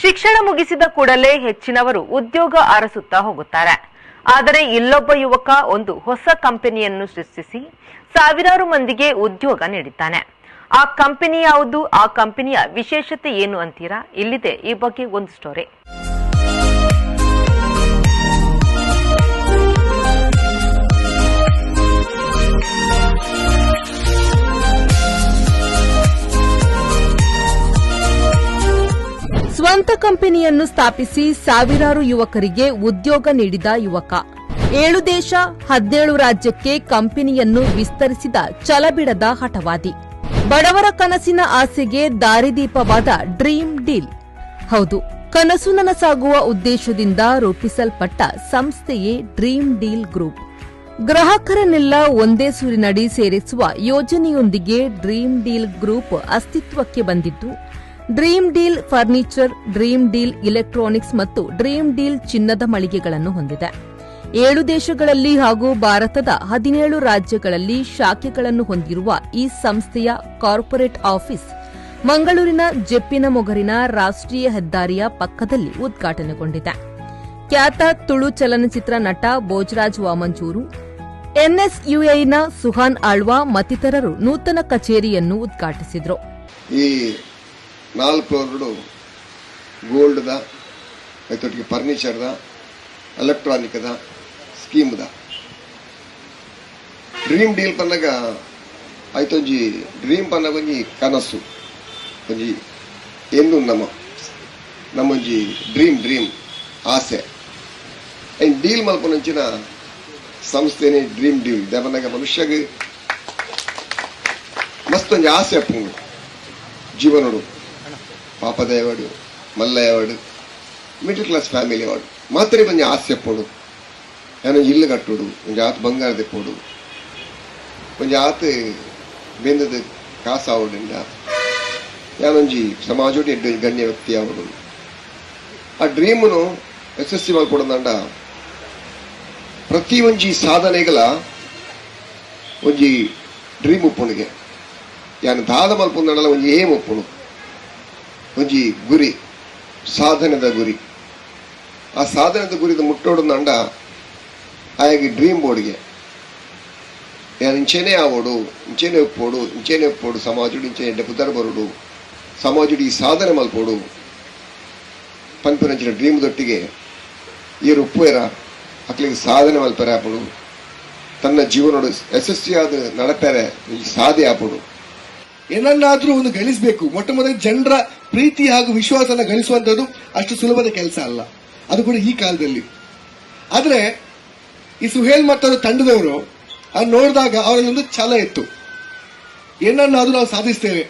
ಶಿಕ್ಷಣ ಮುಗಿಸಿದ ಕೂಡಲೇ ಹೆಚ್ಚಿನವರು ಉದ್ಯೋಗ ಅರಸುತ್ತಾ ಹೋಗುತ್ತಾರೆ. ಆದರೆ ಇಲ್ಲೊಬ್ಬ ಯುವಕ ಒಂದು ಹೊಸ ಕಂಪನಿಯನ್ನು ಸೃಷ್ಟಿಸಿ ಸಾವಿರಾರು ಮಂದಿಗೆ ಉದ್ಯೋಗ ನೀಡಿದ್ದಾನೆ. ಆ ಕಂಪನಿ ಯಾವುದು? ಆ ಕಂಪನಿಯ ವಿಶೇಷತೆ ಏನು ಅಂತೀರಾ? ಇಲ್ಲಿದೆ ಈ ಬಗ್ಗೆ ಒಂದು ಸ್ಟೋರಿ ಕಂಪನಿಯನ್ನು ಸ್ಥಾಪಿಸಿ ಸಾವಿರಾರು ಯುವಕರಿಗೆ ಉದ್ಯೋಗ ನೀಡಿದ ಯುವಕ. ಏಳು ದೇಶ, ಹದಿನೇಳು ರಾಜ್ಯಕ್ಕೆ ಕಂಪನಿಯನ್ನು ವಿಸ್ತರಿಸಿದ ಚಲಬಿಡದ ಹಠವಾದಿ. ಬಡವರ ಕನಸಿನ ಆಸೆಗೆ ದಾರಿದೀಪವಾದ ಡ್ರೀಮ್ ಡೀಲ್. ಹೌದು, ಕನಸು ನನಸಾಗುವ ಉದ್ದೇಶದಿಂದ ರೂಪಿಸಲ್ಪಟ್ಟ ಸಂಸ್ಥೆಯೇ ಡ್ರೀಮ್ ಡೀಲ್ ಗ್ರೂಪ್. ಗ್ರಾಹಕರನ್ನೆಲ್ಲ ಒಂದೇ ಸೂರಿನಡಿ ಸೇರಿಸುವ ಯೋಜನೆಯೊಂದಿಗೆ ಡ್ರೀಮ್ ಡೀಲ್ ಗ್ರೂಪ್ ಅಸ್ತಿತ್ವಕ್ಕೆ ಬಂದಿದ್ದು dream deal furniture dream deal electronics ಮತ್ತು ಡ್ರೀಮ್ ಡೀಲ್ ಚಿನ್ನದ ಮಳಿಗೆಗಳನ್ನು ಹೊಂದಿದೆ. ಏಳು ದೇಶಗಳಲ್ಲಿ ಹಾಗೂ ಭಾರತದ ಹದಿನೇಳು ರಾಜ್ಯಗಳಲ್ಲಿ ಶಾಖೆಗಳನ್ನು ಹೊಂದಿರುವ ಈ ಸಂಸ್ಥೆಯ ಕಾರ್ಪೊರೇಟ್ ಆಫೀಸ್ ಮಂಗಳೂರಿನ ಜೆಪ್ಪಿನ ಮೊಗರಿನ ರಾಷ್ಟ್ರೀಯ ಹೆದ್ದಾರಿಯ ಪಕ್ಕದಲ್ಲಿ ಉದ್ಘಾಟನೆಗೊಂಡಿದೆ. ಖ್ಯಾತ ತುಳು ಚಲನಚಿತ್ರ ನಟ ಭೋಜರಾಜ್ ವಾಮಂಜೂರು ಎನ್ಎಸ್ಯುಐನ ಸುಹಾನ್ ಆಳ್ವಾ ಮತ್ತಿತರರು ನೂತನ ಕಚೇರಿಯನ್ನು ಉದ್ಘಾಟಿಸಿದರು. ನಾಲ್ಕು ಫ್ಲೋರ್ಗಳು ಗೋಲ್ಡ್ದ ಐತೊಟ್ಟಿಗೆ ಫರ್ನಿಚರ್ದ, ಎಲೆಕ್ಟ್ರಾನಿಕ್ದ, ಸ್ಕೀಮ್ದ. ಡ್ರೀಮ್ ಡೀಲ್ ಪನ್ನಾಗ ಆಯ್ತೊಂಜಿ ಡ್ರೀಮ್ ಪನ್ನಾಗ ಒಂಜಿ ಕನಸು, ಒಂಜಿ ಎಂದು ನಮ್ಮ ನಮ್ಮೊಂಜಿ ಡ್ರೀಮ್ ಡ್ರೀಮ್ ಆಸೆ. ಐನ್ ಡೀಲ್ ಮಲ್ಪನಂಚಿನ ಸಂಸ್ಥೆನೇ ಡ್ರೀಮ್ ಡೀಲ್. ದೇವನಾಗ ಮನುಷ್ಯಗೆ ಮಸ್ತ್ ಒಂಜಿ ಆಸೆ ಅಪ್ಪುಂಡು ಜೀವನಡು. ಪಾಪದಯವಾಡು, ಮಲ್ಲಯವಾಡು ಮಿಡ್ಲ್ ಕ್ಲಾಸ್ ಫ್ಯಾಮಿಲಿ ವಾಡು ಮಾತ್ರ ಬಂದು ಆಸೆ ಪೋಡು. ಏನೋ ಇಲ್ಲ್ ಕಟ್ಟುಡು ಒಂಜಿ ಆತು ಬಂಗಾರ ತೆಪ್ಪೋಡು ಒಂಜಿ ಆತು ಬೆಂದದ ಕಾಸಾವುಡಿಂದ ಯಾನೊಂಜಿ ಸಮಾಜೋಡಿ ಎಡ್ಡು ಗಣ್ಯ ವ್ಯಕ್ತಿ ಅವಡು ಆ ಡ್ರೀಮ್ನು ಯಶಸ್ವಿ ಮಲ್ಪೊಡಂದ ಪ್ರತಿ ಒಂಜಿ ಸಾಧನೆಗಳ ಒಂಜಿ ಡ್ರೀಮ್ ಒಪ್ಪಣಿಗೆ ಯಾನು ದಾದ ಮಲ್ಪುಂದಲ್ಲ ಒಂಜಿ ಏಮ್ ಉಪ್ಪುಣು ಒಂಜಿ ಗುರಿ, ಸಾಧನದ ಗುರಿ. ಆ ಸಾಧನದ ಗುರಿದ ಮುಟ್ಟೋಡು ನಂಡ ಆಯಾಗಿ ಡ್ರೀಮ್ ಬೋರ್ಡ್ಗೆ. ಯಾನು ಇಂಚೆನೆ ಆವೋಡು, ಇಂಚೆನೆ ಒಪ್ಪೋಡು ಇಂಚೆನೆ ಒಪ್ಪೋಡು, ಸಮಾಜುಡು ಇಂಚೇನೆ ಎಡ್ಡೆ ಪುದರ್ ಬರೋಡು, ಸಮಾಜುಡು ಈ ಸಾಧನೆ ಮಲ್ಪೋಡು. ಪಂಪಿನಂಚಿನ ಡ್ರೀಮ್ ದೊಟ್ಟಿಗೆ ಇವರು ಉಪ್ಪುಯರ ಅಕ್ಲಿಗೆ ಸಾಧನೆ ಮಲ್ಪರೆ ಆಪಡು. ತನ್ನ ಜೀವನೋಡು ಯಶಸ್ವಿಯಾದ ನಡಪೆರೆ ಸಾಧೆ ಆಪಡು. ಏನನ್ನಾದ್ರೂ ಒಂದು ಗಳಿಸಬೇಕು. ಮೊಟ್ಟ ಮೊದಲ ಜನರ ಪ್ರೀತಿ ಹಾಗೂ ವಿಶ್ವಾಸನ ಗಳಿಸುವಂಥದ್ದು ಅಷ್ಟು ಸುಲಭದ ಕೆಲಸ ಅಲ್ಲ. ಅದು ಕೂಡ ಈ ಕಾಲದಲ್ಲಿ. ಆದರೆ, ಈ ಸುಹೇಲ್ ಮತ್ತವರ ತಂಡದವರು ಅದು ನೋಡಿದಾಗ ಅವರಲ್ಲಿ ಒಂದು ಛಲ ಇತ್ತು. ಏನನ್ನಾದ್ರೂ ನಾವು ಸಾಧಿಸ್ತೇವೆ.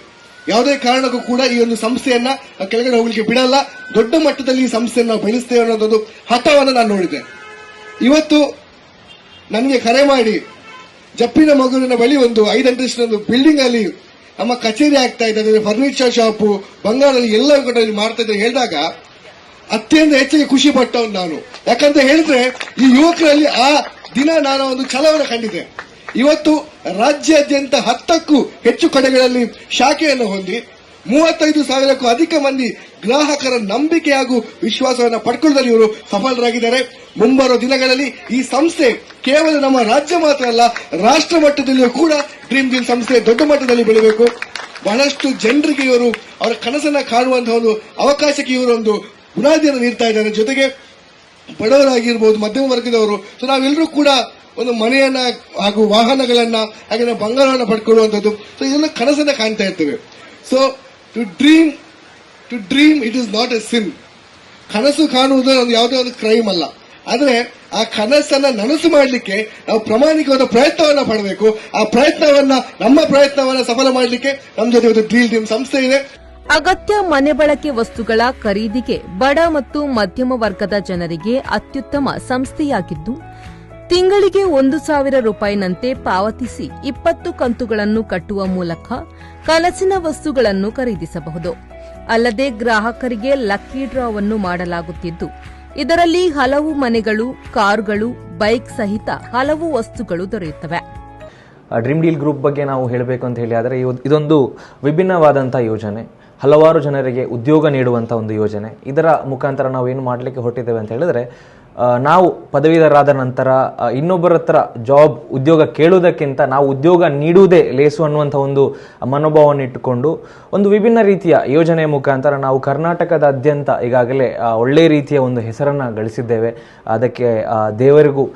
ಯಾವುದೇ ಕಾರಣಕ್ಕೂ ಕೂಡ ಈ ಒಂದು ಸಂಸ್ಥೆಯನ್ನ ಕೆಳಗಡೆ ಹೋಗ್ಲಿಕ್ಕೆ ಬಿಡಲ್ಲ. ದೊಡ್ಡ ಮಟ್ಟದಲ್ಲಿ ಈ ಸಂಸ್ಥೆಯನ್ನು ನಾವು ಬೆಳೆಸ್ತೇವೆ ಅನ್ನೋದೊಂದು ಹಠವನ್ನು ನಾನು ನೋಡಿದೆ. ಇವತ್ತು ನನಗೆ ಕರೆ ಮಾಡಿ ಜಪ್ಪಿನ ಮಗುವಿನ ಬಳಿ ಒಂದು ಐದಂತಸ್ತಿನ ಒಂದು ಬಿಲ್ಡಿಂಗ್ ಅಲ್ಲಿ ನಮ್ಮ ಕಚೇರಿ ಆಗ್ತಾ ಇದ್ದಾರೆ ಫರ್ನಿಚರ್ ಶಾಪು ಬಂಗಾಳದಲ್ಲಿ ಎಲ್ಲ ಕೂಡ ಮಾಡ್ತಾ ಇದ್ದಾರೆ. ಹೇಳಿದಾಗ ಅತ್ಯಂತ ಹೆಚ್ಚಿಗೆ ಖುಷಿ ಪಟ್ಟವನು ನಾನು. ಯಾಕಂತ ಹೇಳಿದ್ರೆ, ಈ ಯುವಕರಲ್ಲಿ ಆ ದಿನ ನಾನು ಒಂದು ಛಲವನ್ನು ಕಂಡಿದೆ ಇವತ್ತು ರಾಜ್ಯಾದ್ಯಂತ ಹತ್ತಕ್ಕೂ ಹೆಚ್ಚು ಕಡೆಗಳಲ್ಲಿ ಶಾಖೆಯನ್ನು ಹೊಂದಿ ಮೂವತ್ತೈದು ಸಾವಿರಕ್ಕೂ ಅಧಿಕ ಮಂದಿ ಗ್ರಾಹಕರ ನಂಬಿಕೆ ಹಾಗೂ ವಿಶ್ವಾಸವನ್ನು ಪಡ್ಕೊಳ್ಳುವಲ್ಲಿ ಇವರು ಸಫಲರಾಗಿದ್ದಾರೆ. ಮುಂಬರುವ ದಿನಗಳಲ್ಲಿ ಈ ಸಂಸ್ಥೆ ಕೇವಲ ನಮ್ಮ ರಾಜ್ಯ ಮಾತ್ರ ಅಲ್ಲ, ರಾಷ್ಟ್ರ ಮಟ್ಟದಲ್ಲಿಯೂ ಕೂಡ ಡ್ರೀಮ್ ಡೀಲ್ ಸಂಸ್ಥೆ ದೊಡ್ಡ ಮಟ್ಟದಲ್ಲಿ ಬೆಳೆಯಬೇಕು ಬಹಳಷ್ಟು ಜನರಿಗೆ ಇವರು ಅವರ ಕನಸನ್ನ ಕಾಣುವಂತಹ ಒಂದು ಅವಕಾಶಕ್ಕೆ ಇವರು ಒಂದು ಬುನಾದಿಯನ್ನು ನೀಡ್ತಾ ಇದ್ದಾರೆ. ಜೊತೆಗೆ ಬಡವರಾಗಿರ್ಬೋದು, ಮಧ್ಯಮ ವರ್ಗದವರು, ಸೊ ನಾವೆಲ್ಲರೂ ಕೂಡ ಒಂದು ಮನೆಯನ್ನ ಹಾಗೂ ವಾಹನಗಳನ್ನ ಹಾಗೆ ಬಂಗಾರವನ್ನು ಪಡ್ಕೊಳ್ಳುವಂಥದ್ದು ಸೊ ಇದನ್ನು ಕನಸನ್ನ ಕಾಣ್ತಾ ಇರ್ತೇವೆ. So to dream to dream it is not a sin ಕನಸು ಕಾಣುವುದು ಅದು ಯಾವುದೇ ಒಂದು ಕ್ರೈಮ್ ಅಲ್ಲ. ಆದರೆ ಆ ಕನಸನ್ನ ನನಸು ಮಾಡಲಿಕ್ಕೆ ನಾವು ಪ್ರಾಮಾಣಿಕವಾದ ಪ್ರಯತ್ನವನ್ನ ಪಡಬೇಕು. ಆ ಪ್ರಯತ್ನವನ್ನ, ನಮ್ಮ ಪ್ರಯತ್ನವನ್ನ ಸಫಲ ಮಾಡಲಿಕ್ಕೆ ನಮ್ಮ ಜೊತೆ ಒಂದು ಡ್ರೀಲ್ ಟೀಮ್ ಸಂಸ್ಥೆ ಇದೆ. ಅಗತ್ಯ ಮನೆ ಬಳಕೆ ವಸ್ತುಗಳ ಖರೀದಿಗೆ ಬಡ ಮತ್ತು ಮಧ್ಯಮ ವರ್ಗದ ಜನರಿಗೆ ಅತ್ಯುತ್ತಮ ಸಂಸ್ಥೆಯಾಗಿದ್ದು ತಿಂಗಳಿಗೆ ಒಂದು ಸಾವಿರ ರೂಪಾಯಿನಂತೆ ಪಾವತಿಸಿ ಇಪ್ಪತ್ತು ಕಂತುಗಳನ್ನು ಕಟ್ಟುವ ಮೂಲಕ ಕನಸಿನ ವಸ್ತುಗಳನ್ನು ಖರೀದಿಸಬಹುದು. ಅಲ್ಲದೆ ಗ್ರಾಹಕರಿಗೆ ಲಕ್ಕಿ ಡ್ರಾವನ್ನು ಮಾಡಲಾಗುತ್ತಿದ್ದು, ಇದರಲ್ಲಿ ಹಲವು ಮನೆಗಳು, ಕಾರುಗಳು, ಬೈಕ್ ಸಹಿತ ಹಲವು ವಸ್ತುಗಳು ದೊರೆಯುತ್ತವೆ. ಡ್ರೀಮ್ ಡೀಲ್ ಗ್ರೂಪ್ ಬಗ್ಗೆ ನಾವು ಹೇಳಬೇಕು ಅಂತ ಹೇಳಿ, ಆದರೆ ಇದೊಂದು ವಿಭಿನ್ನವಾದಂಥ ಯೋಜನೆ. ಹಲವಾರು ಜನರಿಗೆ ಉದ್ಯೋಗ ನೀಡುವಂಥ ಒಂದು ಯೋಜನೆ. ಇದರ ಮುಖಾಂತರ ನಾವು ಏನು ಮಾಡಲಿಕ್ಕೆ ಹೊರಟಿದ್ದೇವೆ ಅಂತ ಹೇಳಿದ್ರೆ ನಾವು ಪದವೀಧರಾದ ನಂತರ ಇನ್ನೊಬ್ಬರ ಹತ್ರ ಜಾಬ್ ಉದ್ಯೋಗ ಕೇಳುವುದಕ್ಕಿಂತ ನಾವು ಉದ್ಯೋಗ ನೀಡುವುದೇ ಲೇಸು ಅನ್ನುವಂಥ ಒಂದು ಮನೋಭಾವವನ್ನು ಇಟ್ಟುಕೊಂಡು, ಒಂದು ವಿಭಿನ್ನ ರೀತಿಯ ಯೋಜನೆಯ ಮುಖಾಂತರ ನಾವು ಕರ್ನಾಟಕದಾದ್ಯಂತ ಈಗಾಗಲೇ ಒಳ್ಳೆಯ ರೀತಿಯ ಒಂದು ಹೆಸರನ್ನು ಗಳಿಸಿದ್ದೇವೆ. ಅದಕ್ಕೆ ದೇವರಿಗೂ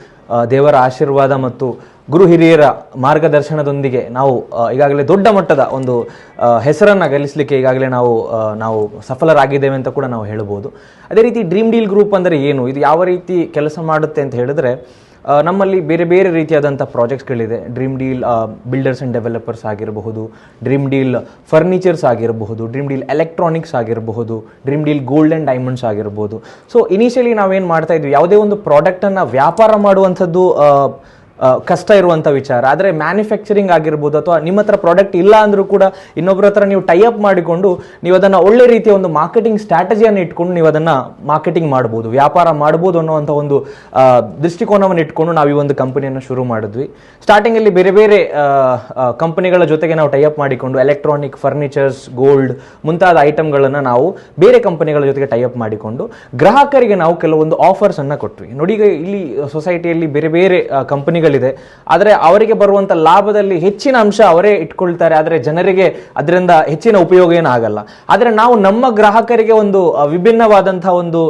ದೇವರ ಆಶೀರ್ವಾದ ಮತ್ತು ಗುರು ಹಿರಿಯರ ಮಾರ್ಗದರ್ಶನದೊಂದಿಗೆ ನಾವು ಈಗಾಗಲೇ ದೊಡ್ಡ ಮಟ್ಟದ ಒಂದು ಹೆಸರನ್ನು ಗಳಿಸಲಿಕ್ಕೆ ಈಗಾಗಲೇ ನಾವು ನಾವು ಸಫಲರಾಗಿದ್ದೇವೆ ಅಂತ ಕೂಡ ನಾವು ಹೇಳ್ಬೋದು ಅದೇ ರೀತಿ ಡ್ರೀಮ್ ಡೀಲ್ ಗ್ರೂಪ್ ಅಂದರೆ ಏನು? ಇದು ಯಾವ ರೀತಿ ಕೆಲಸ ಮಾಡುತ್ತೆ ಅಂತ ಹೇಳಿದ್ರೆ ನಮ್ಮಲ್ಲಿ ಬೇರೆ ಬೇರೆ ರೀತಿಯಾದಂಥ ಪ್ರಾಜೆಕ್ಟ್ಸ್ಗಳಿದೆ. Dream deal builders and developers ಆಗಿರಬಹುದು ಡ್ರೀಮ್ ಡೀಲ್ ಫರ್ನಿಚರ್ಸ್ ಆಗಿರಬಹುದು ಡ್ರೀಮ್ ಡೀಲ್ ಎಲೆಕ್ಟ್ರಾನಿಕ್ಸ್ ಆಗಿರಬಹುದು dream deal gold and diamonds ಆಗಿರಬಹುದು. ಸೊ ಇನಿಷಿಯಲಿ ನಾವೇನು ಮಾಡ್ತಾ ಇದ್ವಿ, ಯಾವುದೇ ಒಂದು ಪ್ರಾಡಕ್ಟನ್ನು ವ್ಯಾಪಾರ ಮಾಡುವಂಥದ್ದು ಕಷ್ಟ ಇರುವಂಥ ವಿಚಾರ. ಆದರೆ ಮ್ಯಾನುಫ್ಯಾಕ್ಚರಿಂಗ್ ಆಗಿರ್ಬೋದು ಅಥವಾ ನಿಮ್ಮ ಹತ್ರ ಪ್ರಾಡಕ್ಟ್ ಇಲ್ಲ ಅಂದ್ರೂ ಕೂಡ ಇನ್ನೊಬ್ಬರ ಹತ್ರ ನೀವು ಟೈ ಅಪ್ ಮಾಡಿಕೊಂಡು ನೀವು ಅದನ್ನ ಒಳ್ಳೆ ರೀತಿಯ ಒಂದು ಮಾರ್ಕೆಟಿಂಗ್ ಸ್ಟ್ರಾಟಜಿಯನ್ನು ಇಟ್ಕೊಂಡು ನೀವು ಅದನ್ನ ಮಾರ್ಕೆಟಿಂಗ್ ಮಾಡ್ಬೋದು. ವ್ಯಾಪಾರ ಮಾಡ್ಬೋದು ಅನ್ನುವಂಥ ಒಂದು ದೃಷ್ಟಿಕೋನವನ್ನು ಇಟ್ಕೊಂಡು ನಾವು ಈ ಒಂದು ಕಂಪನಿಯನ್ನು ಶುರು ಮಾಡಿದ್ವಿ. ಸ್ಟಾರ್ಟಿಂಗಲ್ಲಿ ಬೇರೆ ಬೇರೆ ಕಂಪನಿಗಳ ಜೊತೆಗೆ ನಾವು ಟೈ ಅಪ್ ಮಾಡಿಕೊಂಡು ಎಲೆಕ್ಟ್ರಾನಿಕ್ ಫರ್ನಿಚರ್ಸ್ ಗೋಲ್ಡ್ ಮುಂತಾದ ಐಟಮ್ಗಳನ್ನು ನಾವು ಬೇರೆ ಕಂಪನಿಗಳ ಜೊತೆಗೆ ಟೈ ಅಪ್ ಮಾಡಿಕೊಂಡು ಗ್ರಾಹಕರಿಗೆ ನಾವು ಕೆಲವೊಂದು ಆಫರ್ಸ್ ಅನ್ನ ಕೊಟ್ವಿ. ನೋಡಿ ಈಗ ಇಲ್ಲಿ ಸೊಸೈಟಿಯಲ್ಲಿ ಬೇರೆ ಬೇರೆ ಕಂಪನಿಗಳಿದೆ ಆದರೆ ಅವರಿಗೆ ಬರುವಂತ ಲಾಭದಲ್ಲಿ ಹೆಚ್ಚಿನ ಅಂಶ ಅವರೇ ಇಟ್ಕೊಳ್ತಾರೆ. ಆದರೆ ಜನರಿಗೆ ಅದರಿಂದ ಹೆಚ್ಚಿನ ಉಪಯೋಗ ಏನಾಗಲ್ಲ ಆದರೆ ನಾವು ನಮ್ಮ ಗ್ರಾಹಕರಿಗೆ ಒಂದು ವಿಭಿನ್ನವಾದಂತಹ ಒಂದು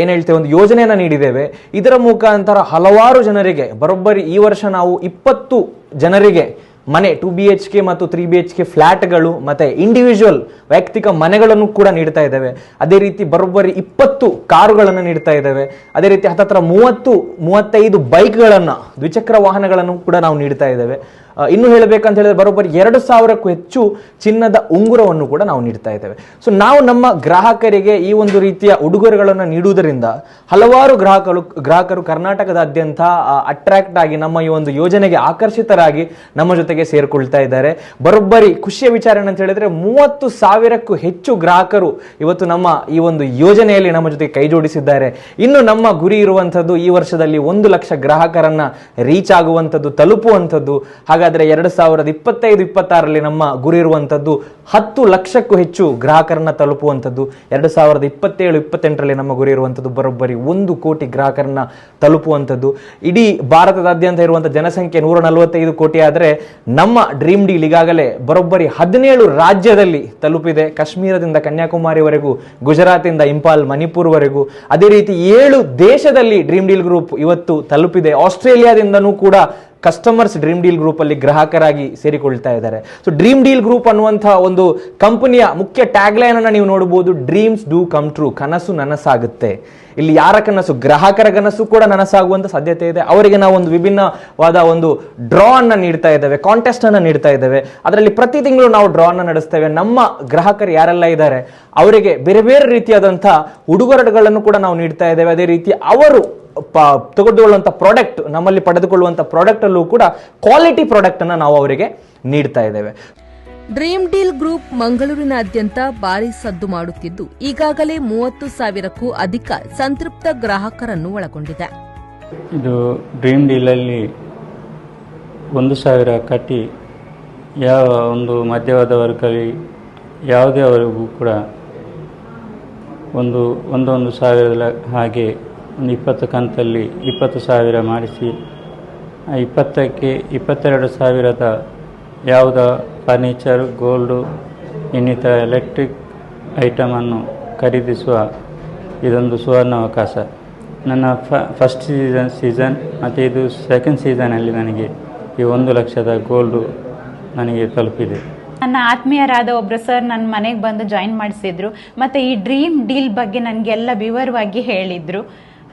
ಏನ್ ಹೇಳ್ತೇವೆ, ಒಂದು ಯೋಜನೆಯನ್ನು ನೀಡಿದ್ದೇವೆ. ಇದರ ಮುಖಾಂತರ ಹಲವಾರು ಜನರಿಗೆ, ಬರೋಬ್ಬರಿ ಈ ವರ್ಷ ನಾವು ಇಪ್ಪತ್ತು ಜನರಿಗೆ ಮನೆ ಟು ಬಿ ಎಚ್ ಕೆ ಮತ್ತು ತ್ರೀ ಬಿ ಎಚ್ ಕೆ ಫ್ಲ್ಯಾಟ್ಗಳು ಮತ್ತೆ ಇಂಡಿವಿಜುವಲ್ ವೈಯಕ್ತಿಕ ಮನೆಗಳನ್ನು ಕೂಡ ನೀಡ್ತಾ ಇದ್ದಾವೆ. ಅದೇ ರೀತಿ ಬರೋಬ್ಬರಿ ಇಪ್ಪತ್ತು ಕಾರುಗಳನ್ನು ನೀಡ್ತಾ ಇದ್ದಾವೆ. ಅದೇ ರೀತಿ ಹತ್ತತ್ರ ಮೂವತ್ತು, ಮೂವತ್ತೈದು ಬೈಕ್ಗಳನ್ನು ದ್ವಿಚಕ್ರ ವಾಹನಗಳನ್ನು ಕೂಡ ನಾವು ನೀಡ್ತಾ ಇದ್ದೇವೆ. ಇನ್ನು ಹೇಳಬೇಕಂತ ಹೇಳಿದ್ರೆ ಬರೋಬ್ಬರಿ ಎರಡು ಸಾವಿರಕ್ಕೂ ಹೆಚ್ಚು ಚಿನ್ನದ ಉಂಗುರವನ್ನು ಕೂಡ ನಾವು ನೀಡ್ತಾ ಇದ್ದೇವೆ. ಸೊ ನಾವು ನಮ್ಮ ಗ್ರಾಹಕರಿಗೆ ಈ ಒಂದು ರೀತಿಯ ಉಡುಗೊರೆಗಳನ್ನು ನೀಡುವುದರಿಂದ ಹಲವಾರು ಗ್ರಾಹಕರು ಗ್ರಾಹಕರು ಕರ್ನಾಟಕದಾದ್ಯಂತ ಅಟ್ರಾಕ್ಟ್ ಆಗಿ ನಮ್ಮ ಈ ಒಂದು ಯೋಜನೆಗೆ ಆಕರ್ಷಿತರಾಗಿ ನಮ್ಮ ಜೊತೆಗೆ ಸೇರಿಕೊಳ್ತಾ ಇದ್ದಾರೆ. ಬರೋಬ್ಬರಿ ಖುಷಿಯ ವಿಚಾರ ಏನಂತ ಹೇಳಿದ್ರೆ ಮೂವತ್ತು ಸಾವಿರಕ್ಕೂ ಹೆಚ್ಚು ಗ್ರಾಹಕರು ಇವತ್ತು ನಮ್ಮ ಈ ಒಂದು ಯೋಜನೆಯಲ್ಲಿ ನಮ್ಮ ಜೊತೆ ಕೈ ಜೋಡಿಸಿದ್ದಾರೆ. ಇನ್ನು ನಮ್ಮ ಗುರಿ ಇರುವಂಥದ್ದು ಈ ವರ್ಷದಲ್ಲಿ ಒಂದು ಲಕ್ಷ ಗ್ರಾಹಕರನ್ನ ರೀಚ್ ಆಗುವಂಥದ್ದು, ತಲುಪುವಂಥದ್ದು. ಹಾಗಾದ್ರೆ ಎರಡು ಸಾವಿರದ ಇಪ್ಪತ್ತೈದು, ಇಪ್ಪತ್ತಾರರಲ್ಲಿ ನಮ್ಮ ಗುರಿ ಇರುವಂಥದ್ದು ಹತ್ತು ಲಕ್ಷಕ್ಕೂ ಹೆಚ್ಚು ಗ್ರಾಹಕರನ್ನ ತಲುಪುವಂಥದ್ದು. ಎರಡು ಸಾವಿರದ ಇಪ್ಪತ್ತೇಳು, ಇಪ್ಪತ್ತೆಂಟರಲ್ಲಿ ನಮ್ಮ ಗುರಿ ಇರುವಂಥದ್ದು ಬರೋಬ್ಬರಿ ಒಂದು ಕೋಟಿ ಗ್ರಾಹಕರನ್ನ ತಲುಪುವಂಥದ್ದು. ಇಡೀ ಭಾರತದಾದ್ಯಂತ ಇರುವಂಥ ಜನಸಂಖ್ಯೆ ನೂರ ನಲವತ್ತೈದು ಕೋಟಿ ಆದರೆ ನಮ್ಮ ಡ್ರೀಮ್ ಡೀಲ್ ಈಗಾಗಲೇ ಬರೋಬ್ಬರಿ ಹದಿನೇಳು ರಾಜ್ಯದಲ್ಲಿ ತಲುಪಿದೆ. ಕಾಶ್ಮೀರದಿಂದ ಕನ್ಯಾಕುಮಾರಿವರೆಗೂ, ಗುಜರಾತಿಂದ ಇಂಪಾಲ್ ಮಣಿಪುರ್ವರೆಗೂ. ಅದೇ ರೀತಿ ಏಳು ದೇಶದಲ್ಲಿ ಡ್ರೀಮ್ ಡೀಲ್ ಗ್ರೂಪ್ ಇವತ್ತು ತಲುಪಿದೆ. ಆಸ್ಟ್ರೇಲಿಯಾದಿಂದನೂ ಕೂಡ ಕಸ್ಟಮರ್ಸ್ ಡ್ರೀಮ್ ಡೀಲ್ ಗ್ರೂಪ್ ಅಲ್ಲಿ ಗ್ರಾಹಕರಾಗಿ ಸೇರಿಕೊಳ್ತಾ ಇದ್ದಾರೆ. ಸೊ ಡ್ರೀಮ್ ಡೀಲ್ ಗ್ರೂಪ್ ಅನ್ನುವಂತಹ ಒಂದು ಕಂಪನಿಯ ಮುಖ್ಯ ಟ್ಯಾಗ್ಲೈನ್ ಅನ್ನು ನೀವು ನೋಡಬಹುದು ಡ್ರೀಮ್ಸ್ ಡೂ ಕಮ್ ಟ್ರೂ ಕನಸು ನನಸಾಗುತ್ತೆ. ಇಲ್ಲಿ ಯಾರ ಕನಸು? ಗ್ರಾಹಕರ ಕನಸು ಕೂಡ ನನಸಾಗುವಂತ ಸಾಧ್ಯತೆ ಇದೆ. ಅವರಿಗೆ ನಾವು ಒಂದು ವಿಭಿನ್ನವಾದ ಒಂದು ಡ್ರಾ ಅನ್ನ ನೀಡ್ತಾ ಇದ್ದೇವೆ ಕಾಂಟೆಸ್ಟ್ ಅನ್ನ ನೀಡ್ತಾ ಇದ್ದೇವೆ. ಅದರಲ್ಲಿ ಪ್ರತಿ ತಿಂಗಳು ನಾವು ಡ್ರಾ ಅನ್ನ ನಡೆಸ್ತೇವೆ. ನಮ್ಮ ಗ್ರಾಹಕರು ಯಾರೆಲ್ಲ ಇದ್ದಾರೆ, ಅವರಿಗೆ ಬೇರೆ ಬೇರೆ ರೀತಿಯಾದಂತಹ ಉಡುಗೊರೆಗಳನ್ನು ಕೂಡ ನಾವು ನೀಡ್ತಾ ಇದ್ದೇವೆ. ಅದೇ ರೀತಿ ಅವರು ಪ- ತೆಗೆದುಕೊಳ್ಳುವಂಥ ಪ್ರಾಡಕ್ಟ್ ನಮ್ಮಲ್ಲಿ ಪಡೆದುಕೊಳ್ಳುವಂಥ ಪ್ರಾಡಕ್ಟಲ್ಲೂ ಕೂಡ ಕ್ವಾಲಿಟಿ ಪ್ರಾಡಕ್ಟ್ ಅನ್ನ ನಾವು ಅವರಿಗೆ ನೀಡ್ತಾ ಇದ್ದೇವೆ. ಡ್ರೀಮ್ ಡೀಲ್ ಗ್ರೂಪ್ ಮಂಗಳೂರಿನಾದ್ಯಂತ ಭಾರಿ ಸದ್ದು ಮಾಡುತ್ತಿದ್ದು, ಈಗಾಗಲೇ ಮೂವತ್ತು ಸಾವಿರಕ್ಕೂ ಅಧಿಕ ಸಂತೃಪ್ತ ಗ್ರಾಹಕರನ್ನು ಒಳಗೊಂಡಿದೆ. ಇದು ಡ್ರೀಮ್ ಡೀಲಲ್ಲಿ ಒಂದು ಸಾವಿರ ಕಟ್ಟಿ ಯಾವ ಒಂದು ಮಧ್ಯವಾದ ವರ್ಗದಲ್ಲಿ ಯಾವುದೇ ಅವರಿಗೂ ಕೂಡ ಒಂದು ಒಂದೊಂದು ಸಾವಿರದ ಹಾಗೆ ಒಂದು ಇಪ್ಪತ್ತು ಕಂತಲ್ಲಿ ಇಪ್ಪತ್ತು ಸಾವಿರ ಮಾಡಿಸಿ ಇಪ್ಪತ್ತಕ್ಕೆ ಇಪ್ಪತ್ತೆರಡು ಸಾವಿರದ ಯಾವುದ ಫರ್ನಿಚರ್ ಗೋಲ್ಡು ಇನ್ನಿತರ ಎಲೆಕ್ಟ್ರಿಕ್ ಐಟಮನ್ನು ಖರೀದಿಸುವ ಇದೊಂದು ಸುವರ್ಣ ಅವಕಾಶ ನನ್ನ ಫಸ್ಟ್ ಸೀಸನ್ ಸೀಸನ್ ಮತ್ತು ಇದು ಸೆಕೆಂಡ್ ಸೀಸನಲ್ಲಿ ನನಗೆ ಈ ಒಂದು ಲಕ್ಷದ ಗೋಲ್ಡು ನನಗೆ ತಲುಪಿದೆ. ನನ್ನ ಆತ್ಮೀಯರಾದ ಒಬ್ಬರು ಸರ್ ನನ್ನ ಮನೆಗೆ ಬಂದು ಜಾಯಿನ್ ಮಾಡಿಸಿದ್ರು. ಮತ್ತು ಈ ಡ್ರೀಮ್ ಡೀಲ್ ಬಗ್ಗೆ ನನಗೆಲ್ಲ ವಿವರವಾಗಿ ಹೇಳಿದರು.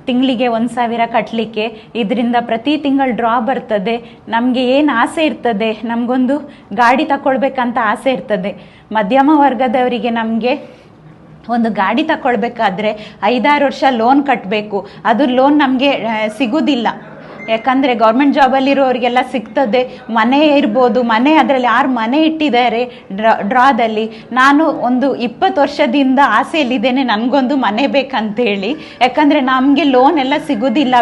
ತಿಂಗಳಿಗೆ ಒಂದು ಸಾವಿರ ಕಟ್ಟಲಿಕ್ಕೆ ಇದರಿಂದ ಪ್ರತಿ ತಿಂಗಳು ಡ್ರಾ ಬರ್ತದೆ. ನಮಗೆ ಏನು ಆಸೆ ಇರ್ತದೆ? ನಮಗೊಂದು ಗಾಡಿ ತಗೊಳ್ಬೇಕಂತ ಆಸೆ ಇರ್ತದೆ. ಮಧ್ಯಮ ವರ್ಗದವರಿಗೆ ನಮಗೆ ಒಂದು ಗಾಡಿ ತಗೊಳ್ಬೇಕಾದ್ರೆ ಐದಾರು ವರ್ಷ ಲೋನ್ ಕಟ್ಟಬೇಕು ಅದು ಲೋನ್ ನಮಗೆ ಸಿಗೋದಿಲ್ಲ. ಯಾಕಂದರೆ ಗೌರ್ಮೆಂಟ್ ಜಾಬಲ್ಲಿರೋರಿಗೆಲ್ಲ ಸಿಗ್ತದೆ, ಮನೆ ಇರ್ಬೋದು, ಮನೆ ಅದರಲ್ಲಿ ಯಾರು ಮನೆ ಇಟ್ಟಿದ್ದಾರೆ ಡ್ರಾ, ಡ್ರಾದಲ್ಲಿ. ನಾನು ಒಂದು ಇಪ್ಪತ್ತು ವರ್ಷದಿಂದ ಆಸೆಯಲ್ಲಿದ್ದೇನೆ ನನಗೊಂದು ಮನೆ ಬೇಕಂತೇಳಿ. ಯಾಕಂದರೆ ನಮಗೆ ಲೋನ್ ಎಲ್ಲ ಸಿಗೋದಿಲ್ಲ.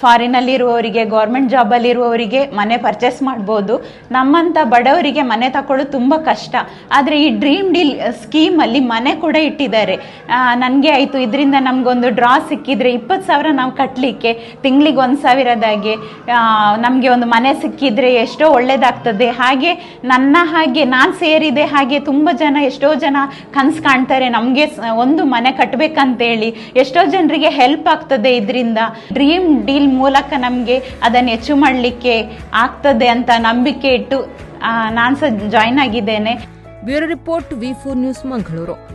ಫಾರಿನಲ್ಲಿ ಇರುವವರಿಗೆ ಗೌರ್ಮೆಂಟ್ ಜಾಬಲ್ಲಿ ಇರುವವರಿಗೆ ಮನೆ ಪರ್ಚೇಸ್ ಮಾಡ್ಬೋದು. ನಮ್ಮಂಥ ಬಡವರಿಗೆ ಮನೆ ತಗೊಳ್ಳೋದು ತುಂಬ ಕಷ್ಟ. ಆದರೆ ಈ ಡ್ರೀಮ್ ಡೀಲ್ ಸ್ಕೀಮಲ್ಲಿ ಮನೆ ಕೂಡ ಇಟ್ಟಿದ್ದಾರೆ. ನನಗೆ ಆಯಿತು, ಇದರಿಂದ ನಮಗೊಂದು ಡ್ರಾ ಸಿಕ್ಕಿದ್ರೆ ಇಪ್ಪತ್ತು ಸಾವಿರ ನಾವು ಕಟ್ಟಲಿಕ್ಕೆ ತಿಂಗಳಿಗೆ ಒಂದು ಸಾವಿರದಾಗೆ ನಮಗೆ ಒಂದು ಮನೆ ಸಿಕ್ಕಿದ್ರೆ ಎಷ್ಟೋ ಒಳ್ಳೆಯದಾಗ್ತದೆ ಹಾಗೆ ನನ್ನ ಹಾಗೆ ನಾನು ಸೇರಿದೆ ಹಾಗೆ ತುಂಬ ಜನ, ಎಷ್ಟೋ ಜನ ಕನಸು ಕಾಣ್ತಾರೆ, ನಮಗೆ ಒಂದು ಮನೆ ಕಟ್ಟಬೇಕಂತೇಳಿ ಎಷ್ಟೋ ಜನರಿಗೆ ಹೆಲ್ಪ್ ಆಗ್ತದೆ ಇದರಿಂದ. ಡ್ರೀಮ್ ಡೀಲ್ ಮೂಲಕ ನಮಗೆ ಅದನ್ನು ಹೆಚ್ಚು ಮಾಡಲಿಕ್ಕೆ ಆಗ್ತದೆ ಅಂತ ನಂಬಿಕೆ ಇಟ್ಟು ನಾನು ಸಹ ಜಾಯ್ನ್ ಆಗಿದ್ದೇನೆ. Bureau report V four news Mangaluru.